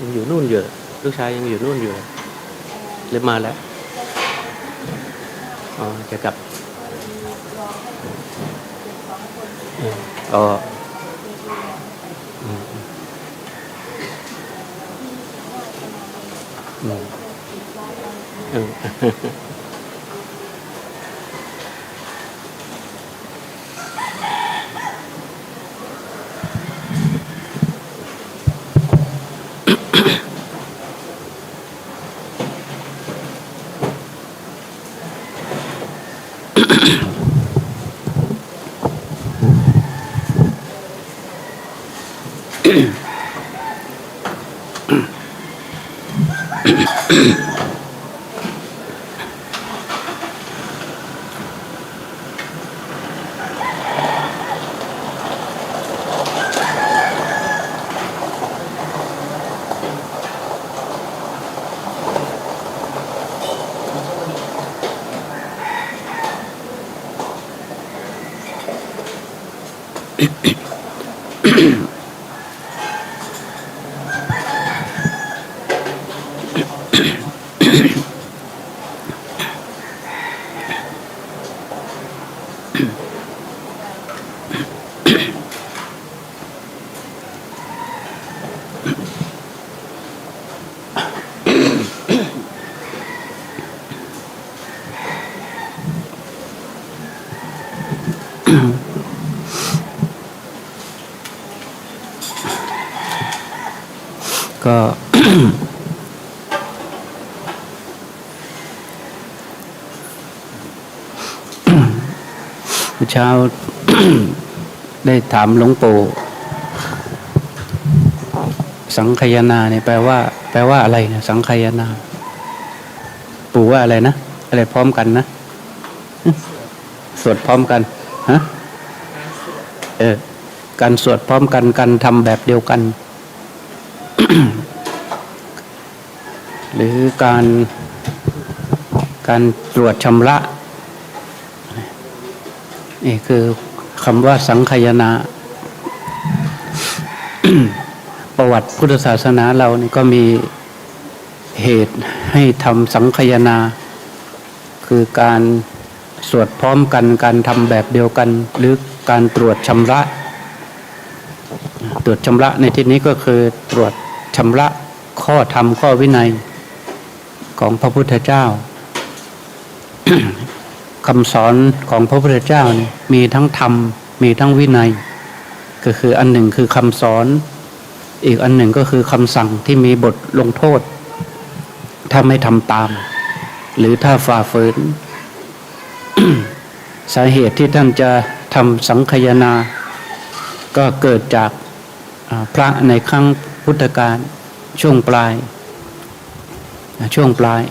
ยังอยู่นู่นอยู่ลูกชายยังอยู่นู่นอยู่เลยหรือมาแล้วอ๋อจะกลับอืมอ๋ออืมอืม เช้าได้ถามหลวงปู่สังคายนาเนี่ยแปลว่า แปลว่าอะไรเนี่ยสังคายนา ปู่ว่าอะไรนะอะไรพร้อมกันนะสวดพร้อมกันฮะเออการสวดพร้อมกันการทำแบบเดียวกัน หรือการการตรวจชำระ นี่คือคำว่าสังคายนาประวัติพุทธศาสนาเรานี่ก็มีเหตุให้ทำสังคายนา คือการสวดพร้อมกันการทำแบบเดียวกัน หรือการตรวจชำระ ตรวจชำระในที่นี้ก็คือตรวจชำระข้อธรรมข้อวินัยของพระพุทธเจ้า คำสอนของพระพุทธเจ้าเนี่ยมีทั้งธรรม มีทั้งวินัย ก็คืออันหนึ่งคือคำสอน อีกอันหนึ่งก็คือคำสั่งที่มีบทลงโทษ ถ้าไม่ทำตาม หรือถ้าฝ่าฝืน สาเหตุที่ท่านจะทำสังคยนา ก็เกิดจากพระในครั้งพุทธกาลช่วงปลาย ช่วงปลาย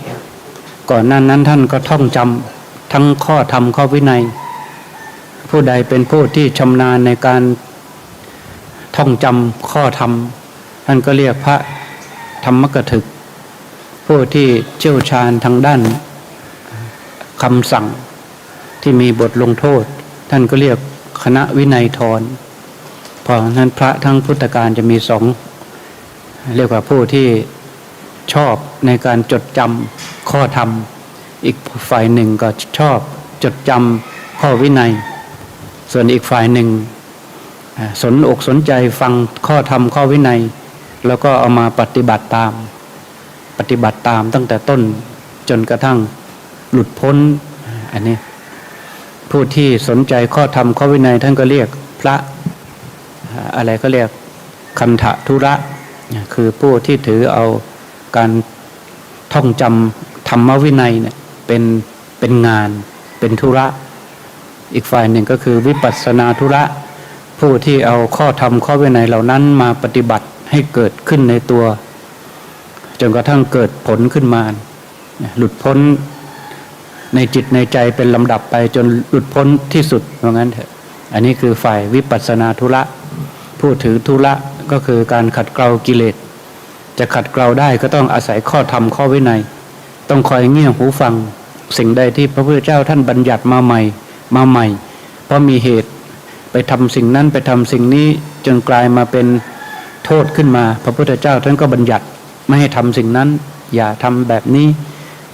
ก่อนหนั้นนั้นท่านก็ท่องจำ ทั้งข้อธรรมข้อวินัย ผู้ใดเป็นผู้ที่ชำนาญในการท่องจำข้อธรรมท่านก็เรียกพระธรรมกถึก ผู้ที่เชี่ยวชาญทางด้านคำสั่งที่มีบทลงโทษ ท่านก็เรียกคณะวินัยทรเพราะฉะนั้นพระทั้งพุทธการจะมีสองเรียกว่าผู้ที่ชอบในการจดจำข้อธรรม อีกฝ่ายหนึ่งก็ชอบจดจำข้อวินัย ส่วนอีกฝ่ายหนึ่งสนอกสนใจฟังข้อธรรมข้อวินัย แล้วก็เอามาปฏิบัติตาม ปฏิบัติตามตั้งแต่ต้นจนกระทั่งหลุดพ้นอันนี้ผู้ที่สนใจข้อธรรมข้อวินัยท่านก็เรียกพระอะไรก็เรียกคันธะธุระ คือผู้ที่ถือเอาการท่องจำธรรมวินัยเนี่ย เป็นเป็นงาน เป็นธุระ อีกฝ่ายหนึ่งก็คือวิปัสสนาธุระ ผู้ที่เอาข้อธรรมข้อวินัยเหล่านั้นมาปฏิบัติให้เกิดขึ้นในตัว จนกระทั่งเกิดผลขึ้นมา หลุดพ้นในจิตในใจเป็นลำดับไปจนหลุดพ้นที่สุดว่างั้นเถอะอันนี้คือฝ่ายวิปัสสนาธุระผู้ถือธุระก็คือการขัดเกลากิเลส จะขัดเกลาได้ก็ต้องอาศัยข้อธรรมข้อวินัย ต้องคอยเงี่ยหูฟัง สิ่งใดที่พระพุทธเจ้าท่านบัญญัติมาใหม่ มาใหม่ เพราะมีเหตุไปทำสิ่งนั้นไปทำสิ่งนี้จนกลายมาเป็นโทษขึ้นมา พระพุทธเจ้าท่านก็บัญญัติไม่ให้ทำสิ่งนั้น อย่าทำแบบนี้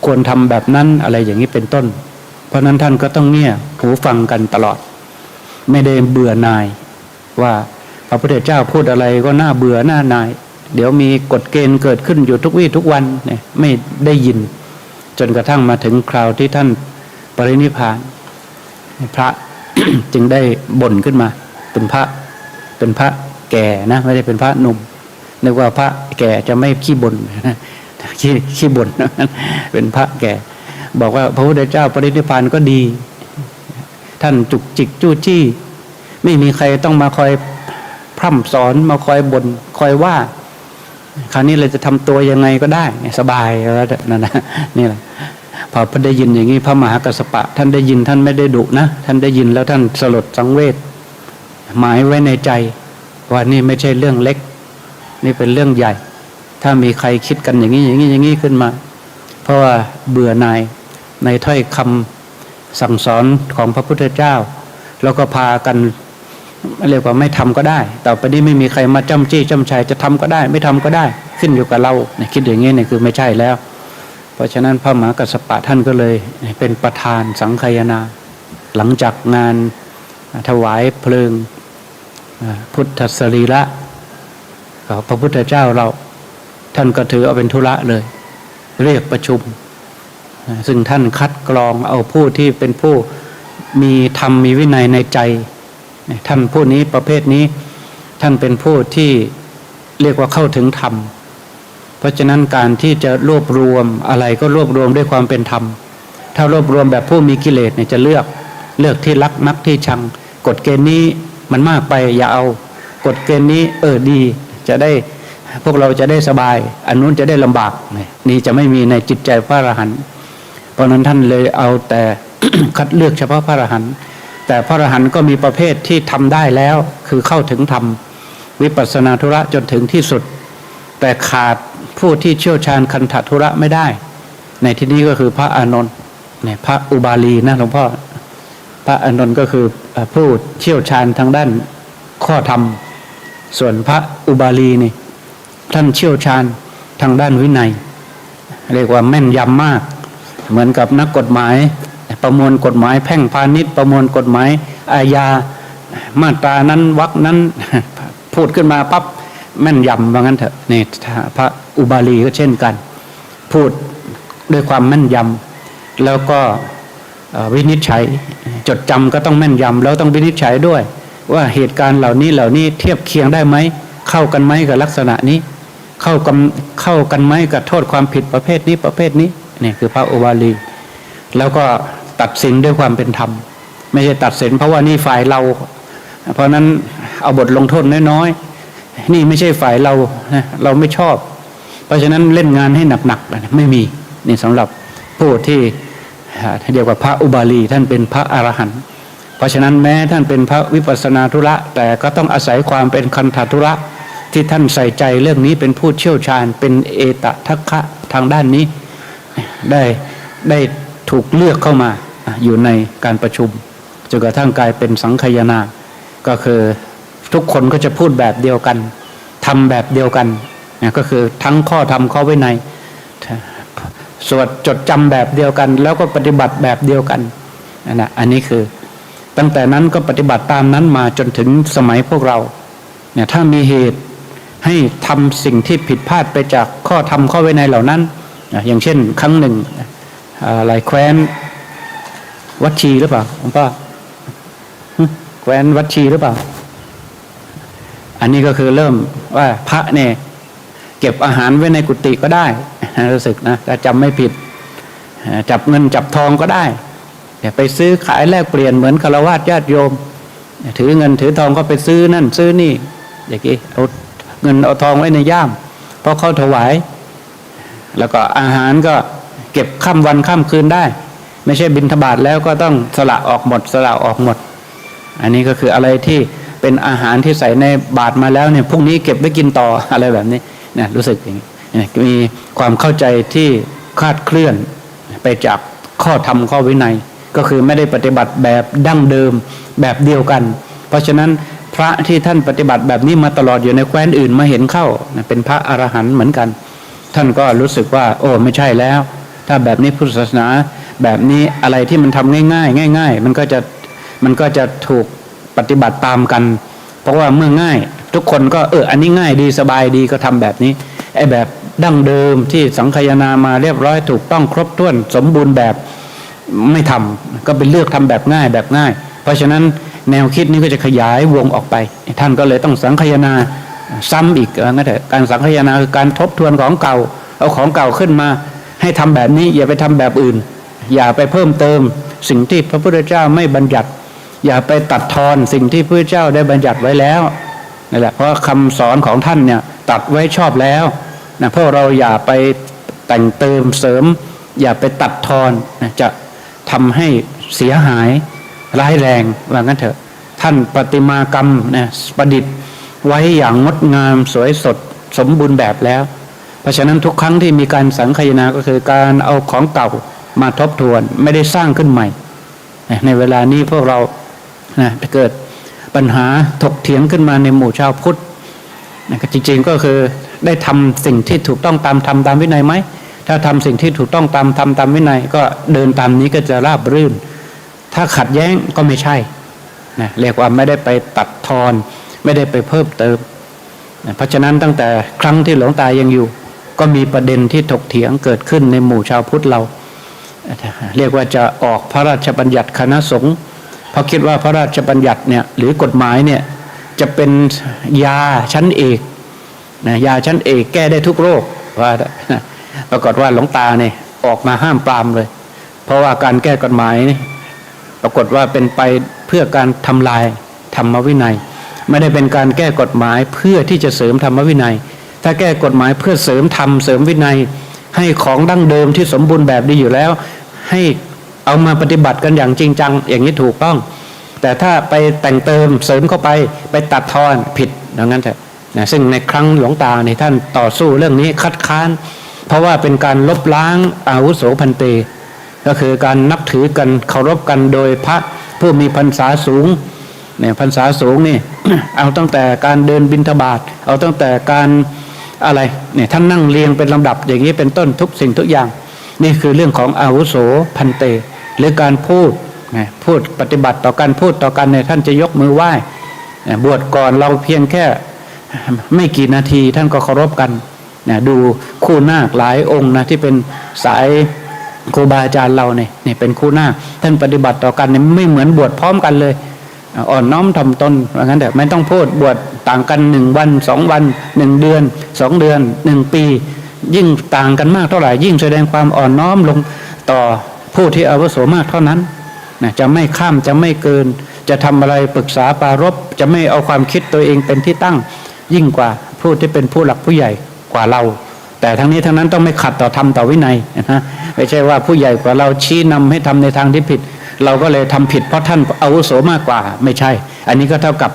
ควรทำแบบนั้นอะไรอย่างนี้เป็นต้น เพราะฉะนั้นท่านก็ต้องเงี่ยหูฟังกันตลอด ไม่ได้เบื่อหน่ายว่าพระพุทธเจ้าพูดอะไรก็น่าเบื่อหน่าหน่าย เดี๋ยวมีกฎเกณฑ์เกิดขึ้นอยู่ทุกวี่ทุกวันเนี่ยไม่ได้ยิน จนกระทั่งมาถึงคราวที่ท่านปรินิพาน พระจึงได้บ่นขึ้นมา เป็นพระเป็นพระแก่นะไม่ได้เป็นพระหนุ่มนึกว่าพระแก่จะไม่ขี้บ่นนะขี้ขี้บ่นเป็นพระแก่ บอกว่าพระพุทธเจ้าปรินิพพานก็ดี ท่านจุกจิกจู้จี้ ไม่มีใครต้องมาคอยพร่ำสอนมาคอยบน่นคอยว่า คราวนี้เราจะทำตัวยังไงก็ได้สบายแล้วนั่นนะนี่แหละพอพอได้ยินอย่างนี้พระมหากัสสปะ ท่านได้ยินท่านไม่ได้ดุนะท่านได้ยินแล้วท่านสลดสังเวชหมายไว้ในใจ ว่านี่ไม่ใช่เรื่องเล็ก นี่เป็นเรื่องใหญ่ ถ้ามีใครคิดกันอย่างนี้อย่างนี้อย่างนี้ขึ้นมา เพราะว่าเบื่อหน่ายในถ้อยคำสั่งสอนของพระพุทธเจ้า แล้วก็พากัน เรียกว่าไม่ทำก็ได้ ต่อไปนี้ไม่มีใครมาจ้ำจี้จ้ำชัยจะทำก็ได้ ไม่ทำก็ได้ ขึ้นอยู่กับเราเนี่ยคิดอย่างนี้เนี่ยคือไม่ใช่แล้ว เพราะฉะนั้นพระมหากัสสปะท่านก็เลยเป็นประธานสังคายนา หลังจากงานถวายเพลิงพุทธสรีระของพระพุทธเจ้าเราท่านก็ถือเอาเป็นธุระเลย เรียกประชุม ซึ่งท่านคัดกรองเอาผู้ที่เป็นผู้มีธรรมมีวินัยในใจ ท่านผู้นี้ประเภทนี้ท่านเป็นผู้ที่เรียกว่าเข้าถึงธรรม เพราะฉะนั้นการที่จะรวบรวมอะไรก็รวบรวมด้วยความเป็นธรรม ถ้ารวบรวมแบบผู้มีกิเลสเนี่ยจะเลือกเลือกที่รักมักที่ชัง กฎเกณฑ์นี้มันมากไปอย่าเอา กฎเกณฑ์นี้เออดีจะได้พวกเราจะได้สบาย อันนู้นจะได้ลำบากนี่จะไม่มีในจิตใจพระอรหันต์เพราะนั้นท่านเลยเอาแต่คัดเลือกเฉพาะพระอรหันต์ แต่พระอรหันต์ก็มีประเภทที่ทำได้แล้ว คือเข้าถึงธรรมวิปัสสนาธุระจนถึงที่สุด แต่ขาดผู้ที่เชี่ยวชาญคันธธุระไม่ได้ ในที่นี้ก็คือพระอานนท์เนี่ยพระอุบาลีนะหลวงพ่อพระอานนท์ก็คือผู้เชี่ยวชาญทางด้านข้อธรรม ส่วนพระอุบาลีนี่ท่านเชี่ยวชาญทางด้านวินัย เรียกว่าแม่นยำมาก เหมือนกับนักกฎหมาย ประมวลกฎหมายแพ่งพาณิชย์ประมวลกฎหมายอาญามาตรานั้นวรรคนั้นพูดขึ้นมาปั๊บแม่นยำว่างั้นเถอะนี่พระอุบาลีก็เช่นกัน พูดด้วยความแม่นยำแล้วก็วินิจฉัยจดจำก็ต้องแม่นยำแล้วต้องวินิจฉัยด้วย ว่าเหตุการณ์เหล่านี้เหล่านี้เทียบเคียงได้ไหม เข้ากันไหมกับลักษณะนี้ เข้ากันเข้ากันไหมกับโทษความผิดประเภทนี้ประเภทนี้นี่คือพระอุบาลี แล้วก็ ตัดสินด้วยความเป็นธรรม ไม่ใช่ตัดสิน เพราะว่านี่ฝ่ายเรา เพราะนั้นเอาบทลงโทษน้อยๆนี่ไม่ใช่ฝ่ายเราเราไม่ชอบ เพราะฉะนั้นเล่นงานให้หนักๆไม่มีนี่สำหรับผู้ที่เรียกว่าพระอุบาลีท่านเป็นพระอรหันต์เพราะฉะนั้นแม้ท่านเป็นพระวิปัสสนาธุระ แต่ก็ต้องอาศัยความเป็นคันธธุระที่ท่านใส่ใจเรื่องนี้เป็นผู้เชี่ยวชาญ เป็นเอตทัคคะทางด้านนี้ได้ได้ถูกเลือกเข้ามา อยู่ในการประชุมจนกระทั่งกลายเป็นสังคยนาก็คือทุกคนก็จะพูดแบบเดียวกันทำแบบเดียวกันก็คือทั้งข้อธรรมข้อวินัยสวดจดจำแบบเดียวกัน แล้วก็ปฏิบัติแบบเดียวกันนะอันนี้คือตั้งแต่นั้นก็ปฏิบัติตามนั้นมาจนถึงสมัยพวกเราเนี่ยถ้ามีเหตุให้ทำสิ่งที่ผิดพลาดไปจากข้อธรรมข้อวินัยเหล่านั้น อย่างเช่นครั้งหนึ่งหลายแคว้น วัดชีหรือเปล่าหลวงพ่อแคว้นวัดชีหรือเปล่า อันนี้ก็คือเริ่มว่าพระเนี่ยเก็บอาหารไว้ในกุฏิก็ได้รู้สึกนะถ้าจำไม่ผิด จับเงินจับทองก็ได้ไปซื้อขายแลกเปลี่ยนเหมือนคารวะญาติโยม ถือเงินถือทองก็ไปซื้อนั่นซื้อนี่อย่างนี้เอาเงินเอาทองไว้ในย่ามเพราะเขาถวาย แล้วก็อาหารก็เก็บข้ามวันข้ามคืนได้ ไม่ใช่บินทบาทแล้วก็ต้องสละออกหมด สละออกหมด อันนี้ก็คืออะไรที่เป็นอาหารที่ใส่ในบาทมาแล้วเนี่ยพรุ่งนี้เก็บไว้กินต่ออะไรแบบนี้นะรู้สึกอย่างนี้มีความเข้าใจที่คาดเคลื่อนไปจากข้อธรรมข้อวินัย ก็คือไม่ได้ปฏิบัติแบบดั้งเดิมแบบเดียวกัน เพราะฉะนั้นพระที่ท่านปฏิบัติแบบนี้มาตลอดอยู่ในแคว้นอื่นมาเห็นเข้าเป็นพระอรหันต์เหมือนกัน ท่านก็รู้สึกว่า โอ้ไม่ใช่แล้ว ถ้าแบบนี้พุทธศาสนา แบบนี้อะไรที่มันทำง่าย ๆ ง่าย ๆ มันก็จะมันก็จะถูกปฏิบัติตามกัน เพราะว่าเมื่อง่าย ทุกคนก็เอออันนี้ง่ายดีสบายดีก็ทำแบบนี้ไอ้แบบดั้งเดิมที่สังคายนามาเรียบร้อยถูกต้องครบถ้วนสมบูรณ์แบบไม่ทำก็เป็นเลือกทำแบบง่ายแบบง่าย เพราะฉะนั้นแนวคิดนี้ก็จะขยายวงออกไป ท่านก็เลยต้องสังคายนาซ้ำอีกงั้นเถอะการสังคายนาคือการทบทวนของเก่า เอาของเก่าขึ้นมา ให้ทำแบบนี้อย่าไปทำแบบอื่น อย่าไปเพิ่มเติมสิ่งที่พระพุทธเจ้าไม่บัญญัติ อย่าไปตัดทอนสิ่งที่พระพุทธเจ้าได้บัญญัติไว้แล้วนั่นแหละเพราะคำสอนของท่านเนี่ยตัดไว้ชอบแล้วนะพวกเราอย่าไปแต่งเติมเสริม อย่าไปตัดทอนนะจะทำให้เสียหายร้ายแรงว่างั้นเถอะ ท่านประติมากรรมนะประดิษฐ์ไว้อย่างงดงามสวยสดสมบูรณ์แบบแล้ว เพราะฉะนั้นทุกครั้งที่มีการสังคายนาก็คือการเอาของเก่า มาทบทวนไม่ได้สร้างขึ้นใหม่ ในเวลานี้พวกเรานะเกิดปัญหาถกเถียงขึ้นมาในหมู่ชาวพุทธนะจริงๆก็คือได้ทำสิ่งที่ถูกต้องตามธรรมตามวินัยไหมถ้าทำสิ่งที่ถูกต้องตามธรรมตามวินัย ก็เดินตามนี้ก็จะราบรื่น ถ้าขัดแย้งก็ไม่ใช่นะเรียกว่าไม่ได้ไปตัดทอนไม่ได้ไปเพิ่มเติมนะเพราะฉะนั้นตั้งแต่ครั้งที่หลวงตายังอยู่ ก็มีประเด็นที่ถกเถียงเกิดขึ้นในหมู่ชาวพุทธเรา เรียกว่าจะออกพระราชบัญญัติคณะสงฆ์เพราะคิดว่าพระราชบัญญัติเนี่ยหรือกฎหมายเนี่ยจะเป็นยาชั้นเอกนะยาชั้นเอกแก้ได้ทุกโรคว่าปรากฏว่าหลวงตาเนี่ยออกมาห้ามปรามเลย เพราะว่าการแก้กฎหมายนี่ปรากฏว่าเป็นไปเพื่อการทำลายธรรมวินัย ไม่ได้เป็นการแก้กฎหมายเพื่อที่จะเสริมธรรมวินัย ถ้าแก้กฎหมายเพื่อเสริมธรรมเสริมวินัย ให้ของดั้งเดิมที่สมบูรณ์แบบดีอยู่แล้ว ให้เอามาปฏิบัติกันอย่างจริงจัง อย่างนี้ถูกต้อง แต่ถ้าไปแต่งเติมเสริมเข้าไปไปตัดทอนผิดอย่างนั้นเถอะนะซึ่งในครั้งหลวงตาในท่านต่อสู้เรื่องนี้คัดค้าน เพราะว่าเป็นการลบล้างอาวุโสพันเต ก็คือการนับถือกันเคารพกันโดยพระผู้มีพรรษาสูงเนี่ยพรรษาสูงนี่เอาตั้งแต่การเดินบิณฑบาตเอาตั้งแต่การอะไรเนี่ยท่านนั่งเรียงเป็นลำดับอย่างนี้เป็นต้นทุกสิ่งทุกอย่าง นี่คือเรื่องของอาวุโสพันเต หรือการพูดนะพูดปฏิบัติต่อกันพูดต่อกันเนี่ยท่านจะยกมือไหว้บวชก่อนเราเพียงแค่ไม่กี่นาทีท่านก็เคารพกันนะดูคู่นาคหลายองค์นะที่เป็นสายครูบาอาจารย์เราเนี่ยนี่เป็นคู่นาคท่านปฏิบัติต่อกันเนี่ยไม่เหมือนบวชพร้อมกันเลย อ่อนน้อมทำตนว่างั้นแต่ไม่ต้องพูดบวชต่างกันหนึ่งวันสองวันหนึ่งเดือนสองเดือนหนึ่งปี ยิ่งต่างกันมากเท่าไหร่ยิ่งแสดงความอ่อนน้อมลงต่อผู้ที่อาวุโสมากเท่านั้นนะจะไม่ข้ามจะไม่เกิน จะทำอะไรปรึกษาปารบจะไม่เอาความคิดตัวเองเป็นที่ตั้ง ยิ่งกว่าผู้ที่เป็นผู้หลักผู้ใหญ่กว่าเรา แต่ทั้งนี้ทั้งนั้นต้องไม่ขัดต่อธรรมต่อวินัยนะไม่ใช่ว่าผู้ใหญ่กว่าเราชี้นำให้ทำในทางที่ผิด เราก็เลยทำผิดเพราะท่านอาวุโสมากกว่าไม่ใช่ อันนี้ก็เท่ากับ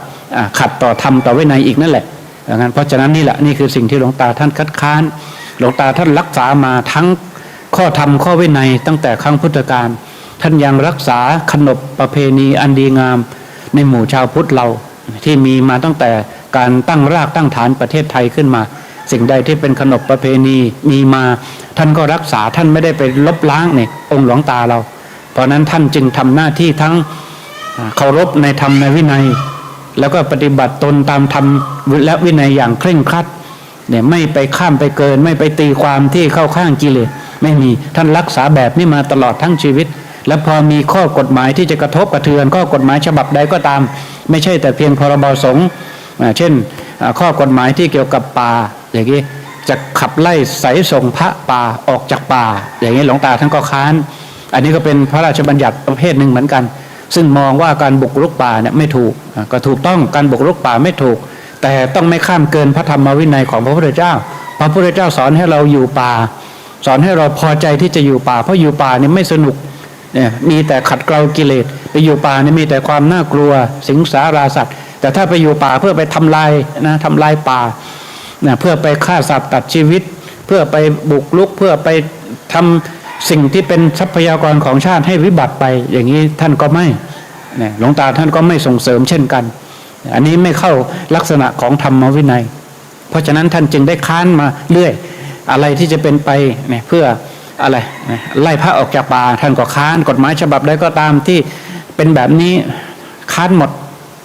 ขัดต่อธรรมต่อวินัยอีกนั่นแหละดังนั้นเพราะฉะนั้นนี่แหละนี่คือสิ่งที่หลวงตาท่านคัดค้าน หลวงตาท่านรักษามาทั้งข้อธรรมข้อวินัยตั้งแต่ครั้งพุทธกาลท่านยังรักษาขนบประเพณีอันดีงามในหมู่ชาวพุทธเราที่มีมาตั้งแต่การตั้งรากตั้งฐานประเทศไทยขึ้นมา สิ่งใดที่เป็นขนบประเพณีมีมา ท่านก็รักษาท่านไม่ได้ไปลบล้างเนี่ยองค์หลวงตาเรา เพราะนั้นท่านจึงทำหน้าที่ทั้งเคารพในธรรมในวินัย แล้วก็ปฏิบัติตนตามธรรมและวินัยอย่างเคร่งครัด เนี่ยไม่ไปข้ามไปเกิน ไม่ไปตีความที่เข้าข้างกิเลสไม่มีท่านรักษาแบบนี้มาตลอดทั้งชีวิต และพอมีข้อกฎหมายที่จะกระทบกระเทือน ข้อกฎหมายฉบับใดก็ตาม ไม่ใช่แต่เพียงพรบสงฆ์เช่นข้อกฎหมายที่เกี่ยวกับป่าอย่างนี้จะขับไล่ใสส่งพระป่าออกจากป่า อย่างนี้หลวงตาท่านก็ค้าน อันนี้ก็เป็นพระราชบัญญัติประเภทหนึ่งเหมือนกัน ซึ่งมองว่าการบุกรุกป่าเนี่ยไม่ถูกก็ถูกต้องการบุกรุกป่าไม่ถูก แต่ต้องไม่ข้ามเกินพระธรรมวินัยของพระพุทธเจ้า พระพุทธเจ้าสอนให้เราอยู่ป่า สอนให้เราพอใจที่จะอยู่ป่า เพราะอยู่ป่านี่ไม่สนุกเนี่ยมีแต่ขัดเกลากิเลสไปอยู่ป่านี่มีแต่ความน่ากลัว สิงสาราสัตว์ แต่ถ้าไปอยู่ป่าเพื่อไปทำลายนะทำลายป่านะเพื่อไปฆ่าสัตว์ตัดชีวิต เพื่อไปบุกลุกเพื่อไปทำสิ่งที่เป็นทรัพยากรของชาติให้วิบัติไป อย่างนี้ท่านก็ไม่เนี่ยหลวงตาท่านก็ไม่ส่งเสริมเช่นกัน อันนี้ไม่เข้าลักษณะของธรรมวินัย เพราะฉะนั้นท่านจึงได้ค้านมาเรื่อย อะไรที่จะเป็นไปเนี่ยเพื่ออะไรไล่พระออกจากป่าท่านก็ค้านกฎหมายฉบับใดก็ตามที่เป็นแบบนี้ค้านหมด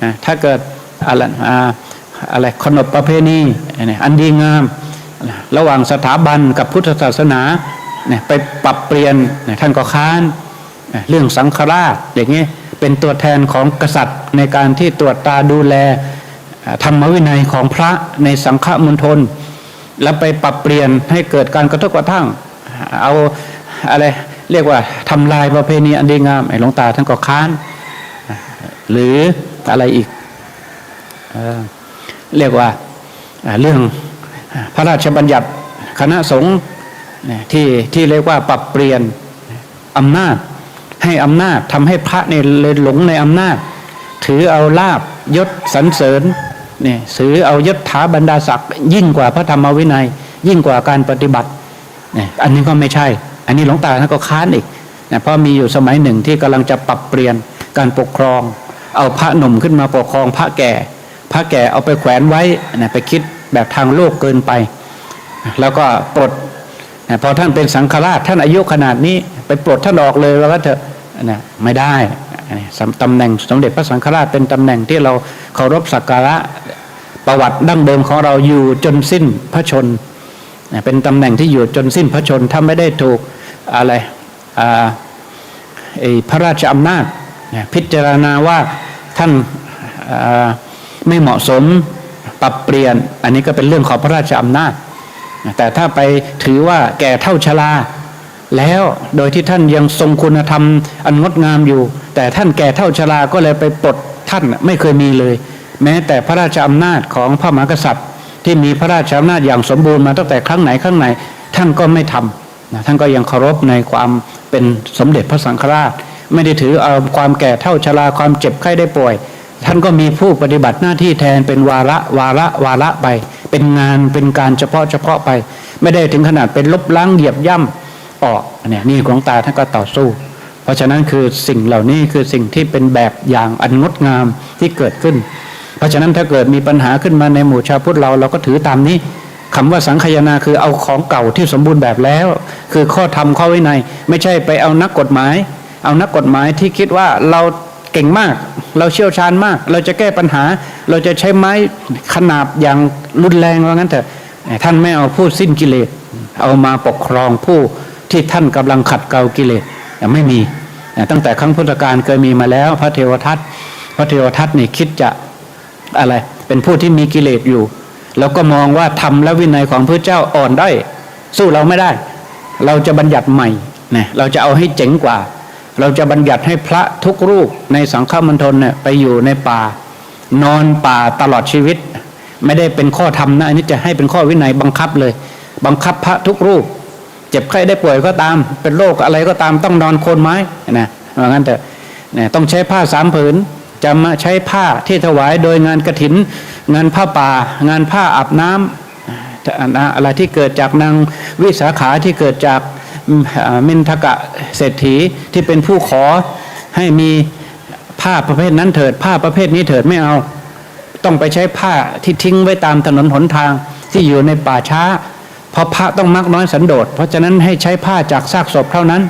นะถ้าเกิดอะไรออะไรขนบประเพณีอันดีงาม ระหว่างสถาบันกับพุทธศาสนาเนี่ยไปปรับเปลี่ยนท่านก็ค้านเรื่องสังฆราชอย่างนี้ เป็นตัวแทนของกษัตริย์ในการที่ตรวจตาดูแลธรรมวินัยของพระในสังฆมณฑลแล้วไปปรับเปลี่ยนให้เกิดการกระทบกระทั่ง เอาอะไรเรียกว่าทำลายประเพณีอันดีงามไอ้หลวงตาท่านก็ค้าน หรืออะไรอีกเเรียกว่าเรื่องพระราชบัญญัติคณะสงฆ์ที่ที่เรียกว่าปรับเปลี่ยนอำนาจ ให้อำนาจทำให้พระเนี่ยเลยหลงในอำนาจ ถือเอาลาบยศสรรเสริญเนี่ยถือเอายศถาบรรดาศักดิ์ยิ่งกว่าพระธรรมวินัย ยิ่งกว่าการปฏิบัติเนี่ยอันนี้ก็ไม่ใช่ อันนี้หลวงตาท่านก็ค้านอีกนะเพราะมีอยู่สมัยหนึ่งที่กำลังจะปรับเปลี่ยนการปกครอง เอาพระหนุ่มขึ้นมาปกครองพระแก่ พระแก่เอาไปแขวนไว้นะไปคิดแบบทางโลกเกินไป แล้วก็ปลด นะพอท่านเป็นสังฆราชท่านอายุขนาดนี้ไปปลดท่านออกเลยว่าก็เถอะนะไม่ได้ตำแหน่งสมเด็จพระสังฆราชเป็นตำแหน่งที่เราเคารพสักการะประวัติดั้งเดิมของเราอยู่จนสิ้นพระชนนะเป็นตำแหน่งที่อยู่จนสิ้นพระชนถ้าไม่ได้ถูกอะไรพระราชอำนาจนะพิจารณาว่าท่านาไม่เหมาะสมปรับเปลี่ยน อันนี้ก็เป็นเรื่องของพระราชอำนาจ แต่ถ้าไปถือว่าแก่เท่าชราแล้วโดยที่ท่านยังทรงคุณธรรมอันงดงามอยู่ แต่ท่านแก่เท่าชราก็เลยไปปลดท่านไม่เคยมีเลย แม้แต่พระราชอำนาจของพระมหากษัตริย์ ที่มีพระราชอำนาจอย่างสมบูรณ์มาตั้งแต่ครั้งไหนครั้งไหน ท่านก็ไม่ทำนะท่านก็ยังเคารพในความเป็นสมเด็จพระสังฆราช ไม่ได้ถือเอาความแก่เท่าชราความเจ็บไข้ได้ป่วย ท่านก็มีผู้ปฏิบัติหน้าที่แทนเป็นวาระวาระวาระไป เป็นงานเป็นการเฉพาะเฉพาะไป ไม่ได้ถึงขนาดเป็นลบล้างเหยียบย่ำออกเนี่ยนี่หลวงตาท่านก็ต่อสู้ เพราะฉะนั้นคือสิ่งเหล่านี้คือสิ่งที่เป็นแบบอย่างอันงดงามที่เกิดขึ้น เพราะฉะนั้นถ้าเกิดมีปัญหาขึ้นมาในหมู่ชาวพุทธเราเราก็ถือตามนี้คำว่าสังคายนาคือเอาของเก่าที่สมบูรณ์แบบแล้ว คือข้อธรรมข้อวินัย ไม่ใช่ไปเอานักกฎหมาย เอานักกฎหมายที่คิดว่าเรา เก่งมาก เราเชี่ยวชาญมาก เราจะแก้ปัญหา เราจะใช้ไม้ขนาบอย่างรุนแรงว่างั้นเถอะท่านไม่เอาผู้สิ้นกิเลส เอามาปกครองผู้ที่ท่านกำลังขัดเกลากิเลสยังไม่มี ตั้งแต่ครั้งพุทธกาลเคยมีมาแล้ว พระเทวทัตพระเทวทัตนี่คิดจะอะไร เป็นผู้ที่มีกิเลสอยู่ แล้วก็มองว่าธรรมและวินัยของพระเจ้าอ่อนได้อยสู้เราไม่ได้ เราจะบัญญัติใหม่นะเราจะเอาให้เจ๋งกว่า เราจะบัญญัติให้พระทุกรูปในสังฆมณฑลเนี่ยไปอยู่ในป่า นอนป่าตลอดชีวิต ไม่ได้เป็นข้อธรรมนะอันนี้จะให้เป็นข้อวินัยบังคับเลย บังคับพระทุกรูป เจ็บไข้ได้ป่วยก็ตาม เป็นโรคอะไรก็ตามต้องนอนโคนไม้นะว่างั้นเถอะเนี่ยต้องใช้ผ้าสามผืนจะมาใช้ผ้าที่ถวายโดยงานกระถิน งานผ้าป่า งานผ้าอาบน้ำอะไรที่เกิดจากนางวิสาขาที่เกิดจาก มินทกะเศรษฐีที่เป็นผู้ขอให้มีผ้าประเภทนั้นเถิดผ้าประเภทนี้เถิดไม่เอา ต้องไปใช้ผ้าที่ทิ้งไว้ตามถนนหนทางที่อยู่ในป่าช้า เพราะพระต้องมักน้อยสันโดษเพราะฉะนั้นให้ใช้ผ้าจากซากศพเท่านั้น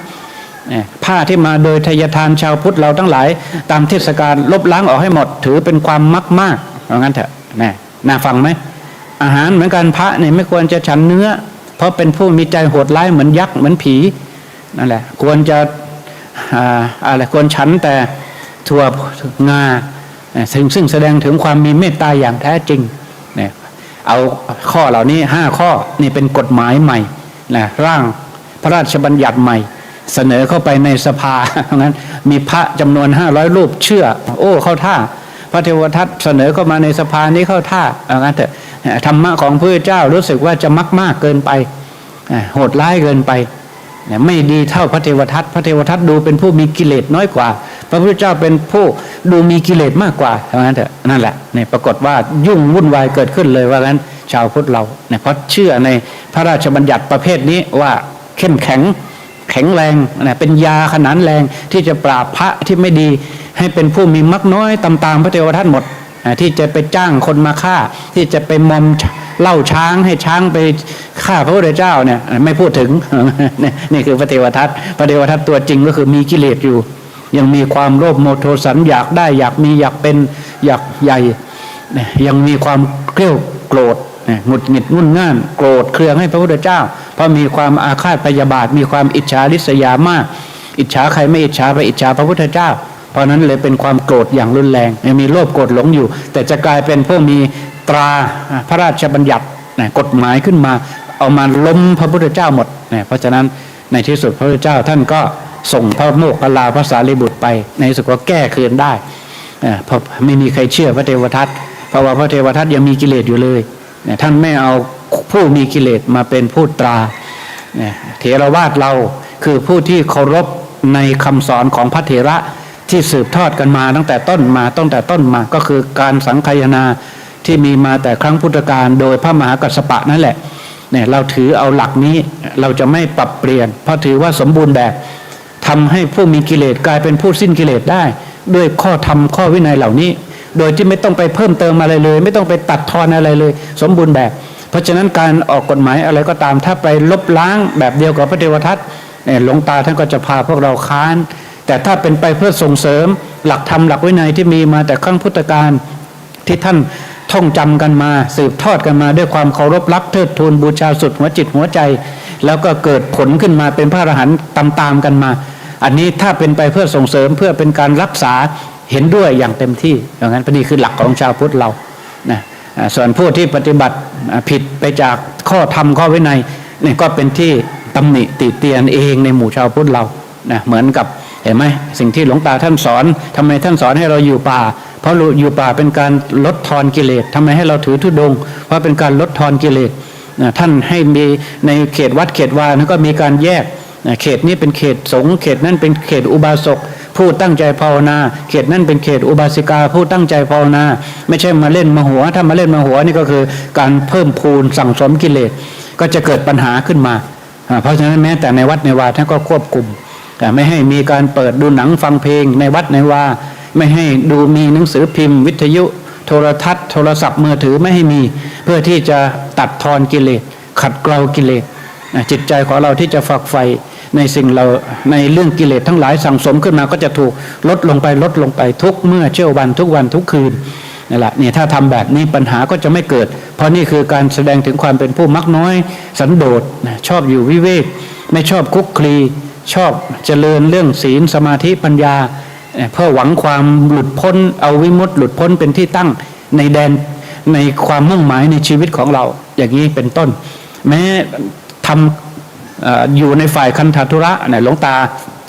ผ้าที่มาโดยทยทานชาวพุทธเราทั้งหลาย ตามเทศกาลลบล้างออกให้หมด ถือเป็นความมักมากเพราะงั้นเถอะน่น่าฟังไหมอาหารเหมือนกันพระเนี่ยไม่ควรจะฉันเนื้อ เพราะเป็นผู้มีใจโหดร้ายเหมือนยักษ์เหมือนผีนั่นแหละ ควรจะอะไรควรฉันแต่ถั่วงาซึ่งซึ่งแสดงถึงความมีเมตตาอย่างแท้จริงเนี่ยเอาข้อเหล่านี้ห้าข้อนี่เป็นกฎหมายใหม่นะร่างพระราชบัญญัติใหม่ เสนอเข้าไปในสภาเพราะงั้นมีพระจำนวนห้าร้อยรูปเชื่อ โอ้เข้าท่า พระเทวทัตเสนอเข้ามาในสภานี้เข้าท่าเอางั้นเถอะ ธรรมะของพระเจ้ารู้สึกว่าจะมักมากเกินไปโหดร้ายเกินไปไม่ดีเท่าพระเทวทัตพระเทวทัตดูเป็นผู้มีกิเลสน้อยกว่า พระพุทธเจ้าเป็นผู้ดูมีกิเลสมากกว่าเท่านั้นเถอะนั่นแหละเนี่ยปรากฏว่ายุ่งวุ่นวายเกิดขึ้นเลยว่างั้น ชาวพุทธเราเนี่ยเพราะเชื่อในพระราชบัญญัติประเภทนี้ว่าเข้มแข็งแข็งแรงนะเป็นยาขนานแรงที่จะปราบพระที่ไม่ดีให้เป็นผู้มีมักน้อยตามตามพระเทวทัตหมด ที่จะไปจ้างคนมาฆ่า ที่จะไปมอมเล่าช้างให้ช้างไปฆ่าพระพุทธเจ้าเนี่ยไม่พูดถึงนี่คือพระเทวทัตพระเทวทัตตัวจริงก็คือมีกิเลสอยู่ ยังมีความโลภโมโทสันอยากได้อยากมีอยากเป็นอยากใหญ่ยังมีความเกลียวโกรธหงุดหงิดงุ่นง่านโกรธเคืองให้พระพุทธเจ้า เพราะมีความอาฆาตพยาบาท มีความอิจฉาริษยามาก อิจฉาใครไม่อิจฉาไปอิจฉาพระพุทธเจ้า เพราะนั้นเลยเป็นความโกรธอย่างรุนแรงยังมีโลภโกรธหลงอยู่ แต่จะกลายเป็นผู้มีตราพระราชบัญญัตินะกฎหมายขึ้นมา เอามาล้มพระพุทธเจ้าหมดนะเพราะฉะนั้นในที่สุดพระพุทธเจ้าท่านก็ส่งพระโมคคัลลาภาษาลิบุตรไป ในที่สุดก็แก้คืนได้เพราะไม่มีใครเชื่อพระเทวทัตเพราะว่าพระเทวทัตยังมีกิเลสอยู่เลยท่านไม่เอาผู้มีกิเลสมาเป็นผู้ตราเนี่ยเถรวาทเราคือผู้ที่เคารพในคำสอนของพระเถระ ที่สืบทอดกันมาตั้งแต่ต้นมาตั้งแต่ต้นมาก็คือการสังคายนาที่มีมาแต่ครั้งพุทธกาลโดยพระมหากัสสปะนั่นแหละเนี่ยเราถือเอาหลักนี้เราจะไม่ปรับเปลี่ยน เพราะถือว่าสมบูรณ์แบบทำให้ผู้มีกิเลสกลายเป็นผู้สิ้นกิเลสได้ ด้วยข้อธรรมข้อวินัยเหล่านี้ โดยที่ไม่ต้องไปเพิ่มเติมอะไรเลย ไม่ต้องไปตัดทอนอะไรเลย สมบูรณ์แบบ เพราะฉะนั้นการออกกฎหมายอะไรก็ตามถ้าไปลบล้างแบบเดียวกับพระเทวทัตเนี่ยหลวงตาท่านก็จะพาพวกเราค้าน แต่ถ้าเป็นไปเพื่อส่งเสริมหลักธรรมหลักวินัยที่มีมาแต่ครั้งพุทธกาลที่ท่านท่องจำกันมาสืบทอดกันมาด้วยความเคารพรักเทิดทูนบูชาสุดหัวจิตหัวใจ แล้วก็เกิดผลขึ้นมาเป็นพระอรหันต์ตามๆกันมา อันนี้ถ้าเป็นไปเพื่อส่งเสริมเพื่อเป็นการรักษาเห็นด้วยอย่างเต็มที่อย่างนั้นพอดีคือหลักของชาวพุทธเรานะส่วนผู้ที่ปฏิบัติผิดไปจากข้อธรรมข้อวินัยนี่ก็เป็นที่ตำหนิติเตียนเองในหมู่ชาวพุทธเรานะเหมือนกับ เห็นไหมสิ่งที่หลวงตาท่านสอนทำไมท่านสอนให้เราอยู่ป่า เพราะอยู่ป่าเป็นการลดทอนกิเลสทำไมให้เราถือธุดง เพราะเป็นการลดทอนกิเลสท่านให้มีในเขตวัดเขตวานั้นก็มีการแยกเขตนี้เป็นเขตสงฆ์เขตนั้นเป็นเขตอุบาสกผู้ตั้งใจภาวนา เขตนั้นเป็นเขตอุบาสิกาผู้ตั้งใจภาวนา ไม่ใช่มาเล่นมาหัว ถ้ามาเล่นมาหัวนี่ก็คือการเพิ่มพูนสั่งสมกิเลสก็จะเกิดปัญหาขึ้นมา เพราะฉะนั้นแม้แต่ในวัดในวาท่านก็ควบคุม ไม่ให้มีการเปิดดูหนังฟังเพลงในวัดในวาไม่ให้ดูมีหนังสือพิมพ์ วิทยุ โทรทัศน์ โทรศัพท์มือถือไม่ให้มี เพื่อที่จะตัดทอนกิเลสขัดเกลากิเลสจิตใจของเราที่จะฝักใฝ่ในสิ่งเราในเรื่องกิเลสทั้งหลายสั่งสมขึ้นมาก็จะถูกลดลงไปลดลงไปทุกเมื่อเชื่อวันทุกวันทุกคืนนี่แหละนี่ถ้าทำแบบนี้ปัญหาก็จะไม่เกิด เพราะนี่คือการแสดงถึงความเป็นผู้มักน้อย สันโดษชอบอยู่วิเวก ไม่ชอบคุกคลี ชอบเจริญเรื่องศีลสมาธิปัญญา เพื่อหวังความหลุดพ้น เอาวิมุตติหลุดพ้นเป็นที่ตั้งในแดนในความมุ่งหมายในชีวิตของเรา อย่างนี้เป็นต้น แม้ทำออยู่ในฝ่ายคันธทุระเนี่ยหลวงตา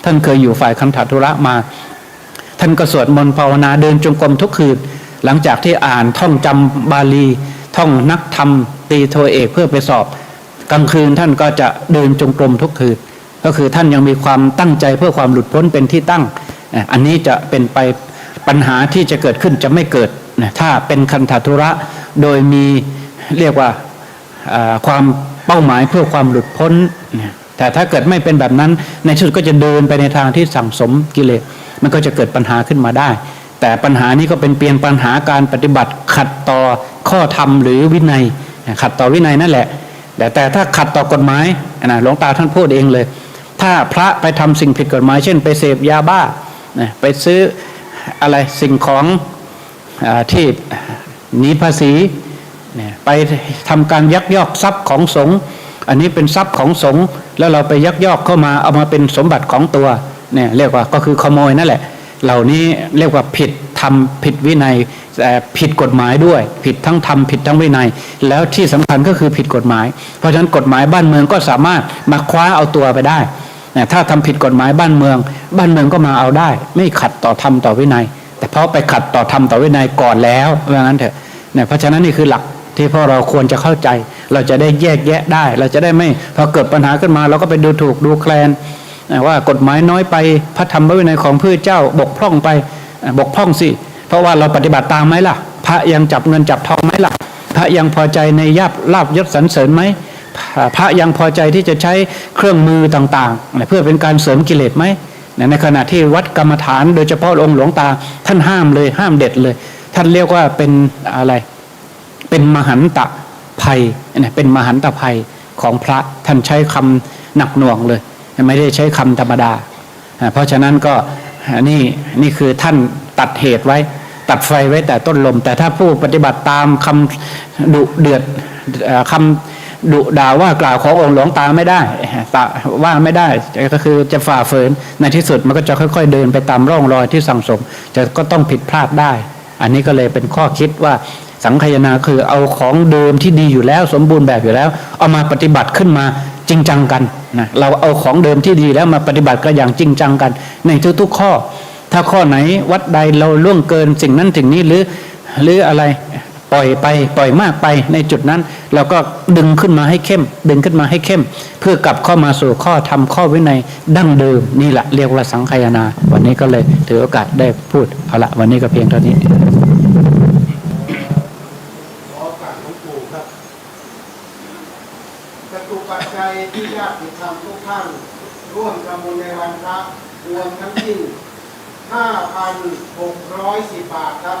ท่านเคยอยู่ฝ่ายคันธทุระมา ท่านก็สวดมนต์ภาวนาเดินจงกรมทุกคืนหลังจากที่อ่านท่องจำบาลี ท่องนักธรรมตีโทเอกเพื่อไปสอบ กลางคืนท่านก็จะเดินจงกรมทุกคืน ก็คือท่านยังมีความตั้งใจเพื่อความหลุดพ้นเป็นที่ตั้ง อันนี้จะเป็นไปปัญหาที่จะเกิดขึ้นจะไม่เกิด ถ้าเป็นคันธทุระโดยมีเรียกว่าความเป้าหมายเพื่อความหลุดพ้น แต่ถ้าเกิดไม่เป็นแบบนั้นในที่สุดก็จะเดินไปในทางที่สั่งสมกิเลสมันก็จะเกิดปัญหาขึ้นมาได้ แต่ปัญหานี้ก็เป็นเปลี่ยนปัญหาการปฏิบัติขัดต่อข้อธรรมหรือวินัยขัดต่อวินัยนั่นแหละ แต่แต่ถ้าขัดต่อกฎหมายนะหลวงตาท่านพูดเองเลย ถ้าพระไปทำสิ่งผิดกฎหมาย เช่น ไปเสพยาบ้าไปซื้ออะไรสิ่งของอที่หนีภาษีไปทำการยักยอกทรัพย์ของสงฆ์อันนี้เป็นทรัพย์ของสงฆ์แล้วเราไปยักยอกเข้ามาเอามาเป็นสมบัติของตัวเนี่ยเรียกว่าก็คือขโมยนั่นแหละ เหล่านี้เรียกว่าผิดทำผิดวินัยแต่ผิดกฎหมายด้วย ผิดทั้งธรรมผิดทั้งวินัย แล้วที่สำคัญก็คือผิดกฎหมาย เพราะฉะนั้นกฎหมายบ้านเมืองก็สามารถมาคว้าเอาตัวไปได้ ถ้าทำผิดกฎหมายบ้านเมือง บ้านเมืองก็มาเอาได้ ไม่ขัดต่อธรรมต่อวินัย แต่เพราะไปขัดต่อธรรมต่อวินัยก่อนแล้วว่างั้นเถอะเนี่ยเพราะฉะนั้นนี่คือหลักที่พวกเราควรจะเข้าใจ เราจะได้แยกแยะได้ เราจะได้ไม่พอเกิดปัญหาขึ้นมา เราก็ไปดูถูกดูแคลนว่ากฎหมายน้อยไปพระธรรมวินัยของพระเจ้าบกพร่องไปบกพร่องสิเพราะว่าเราปฏิบัติตามไหมล่ะ พระยังจับเงินจับทองไหมล่ะ พระยังพอใจในยาบลาบยศสรรเสริญไหม พระยังพอใจที่จะใช้เครื่องมือต่างๆ เพื่อเป็นการเสริมกิเลสไหมในขณะที่วัดกรรมฐาน โดยเฉพาะองค์หลวงตา ท่านห้ามเลยห้ามเด็ดเลย ท่านเรียกว่าเป็นอะไร เป็นมหันตภัยเนี่ยเป็นมหันตภัยของพระท่านใช้คำหนักหน่วงเลย ไม่ได้ใช้คำธรรมดา เพราะฉะนั้นก็นี่นี่คือท่านตัดเหตุไว้ ตัดไฟไว้แต่ต้นลม แต่ถ้าผู้ปฏิบัติตามคำดุเดือดคำ ดุด่าว่ากล่าวขององค์หลวงตาไม่ได้ตาว่าไม่ได้ก็คือจะฝ่าฝืนในที่สุดมันก็จะค่อย ๆ เดินไปตามร่องรอยที่สั่งสม จะก็ต้องผิดพลาดได้ อันนี้ก็เลยเป็นข้อคิดว่าสังคายนาคือเอาของเดิมที่ดีอยู่แล้วสมบูรณ์แบบอยู่แล้ว เอามาปฏิบัติขึ้นมาจริงจังกันนะเราเอาของเดิมที่ดีแล้วมาปฏิบัติก็อย่างจริงจังกัน ในทุกๆข้อ ถ้าข้อไหนวัดใดเราล่วงเกินสิ่งนั้นสิ่งนี้หรือหรืออะไร ปล่อยไปปล่อยมากไปในจุดนั้น เราก็ดึงขึ้นมาให้เข้ม ดึงขึ้นมาให้เข้ม เพื่อกลับเข้ามาสู่ข้อธรรมข้อวินัยดั้งเดิมนี่แหละเรียกว่าสังคายนา วันนี้ก็เลยถือโอกาสได้พูดเอาละวันนี้ก็เพียงเท่านี้ขอโอกาสหลวปัจตุปัจจัยที่ญาติธรรมทุกท่านร่วมทำบุญในวันพระรวมทั้งสิ้น5,610 บาทครับ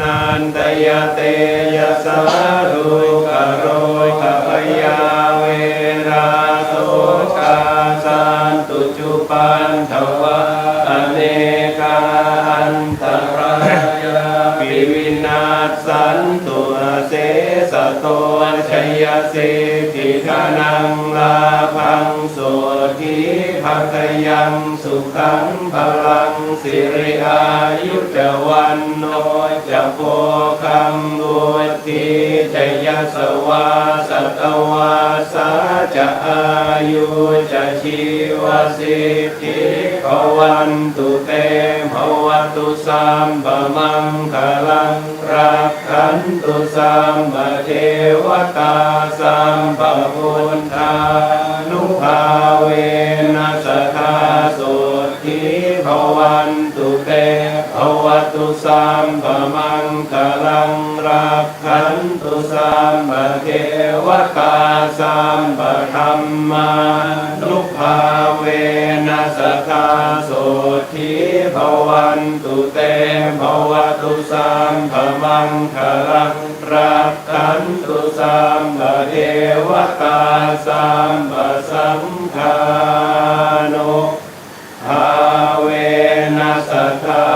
นันตยเตยสาธุกโรขปยาเวราโสกาสันตุจุปันทวะอเนกาอันตรายาปิวินาศสันตุเสสะโตชยเสทิฆานังลาพังโสทิ ภะคยังสุขังพลังสิริอายุจวันโนจะโพคัมบุติจะยสวาสตวาสาจะอายุจะชีวสิทธิภวันตุเตภวตุสัมปมังคลังรักขันตุสัมปเทวตาสัมปพุทธา นุภาเวนัสธาสุทิภวันตุเตภวตุสัมปมังคลังรักขันตุสัมปเทวตาสัมปธรรมานุภาเวนัสธาสุทิภวันตุเตภวตุสัมปมังคลัง รักขันตุสัมบเทวตาสัมบสัมฆานุภาเวนัสตา